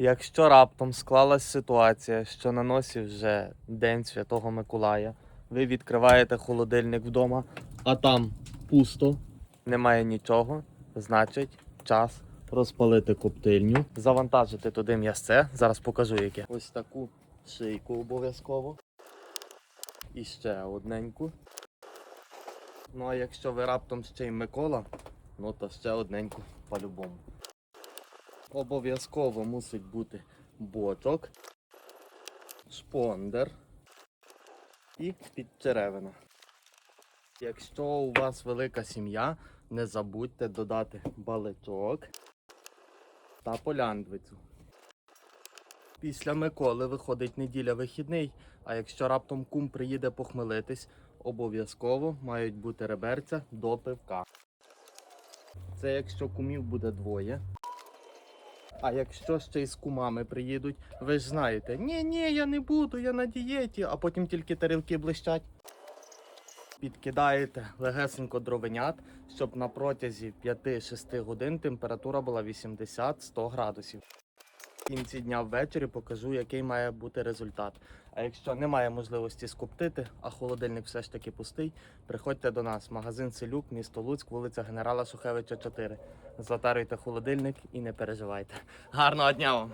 Якщо раптом склалась ситуація, що на носі вже День Святого Миколая, ви відкриваєте холодильник вдома, а там пусто, немає нічого, значить час розпалити коптильню, завантажити туди м'ясце. Зараз покажу яке. Ось таку шийку обов'язково. І ще одненьку. Ну а якщо ви раптом ще й Микола, ну то ще одненьку по-любому. Обов'язково мусить бути бочок, шпондер і підчеревина. Якщо у вас велика сім'я, не забудьте додати баличок та поляндвицю. Після Миколи виходить неділя вихідний, а якщо раптом кум приїде похмелитись, обов'язково мають бути реберця до пивка. Це якщо кумів буде двоє. А якщо ще й з кумами приїдуть, ви ж знаєте, ні, ні, я не буду, я на дієті, а потім тільки тарілки блищать. Підкидаєте легесенько дровенят, щоб на протязі 5-6 годин температура була 80-100 градусів. Кінці дня ввечері покажу, який має бути результат. А якщо немає можливості скоптити, а холодильник все ж таки пустий, приходьте до нас. Магазин Селюк, місто Луцьк, вулиця Генерала Шухевича 4. Затарюйте холодильник і не переживайте. Гарного дня вам!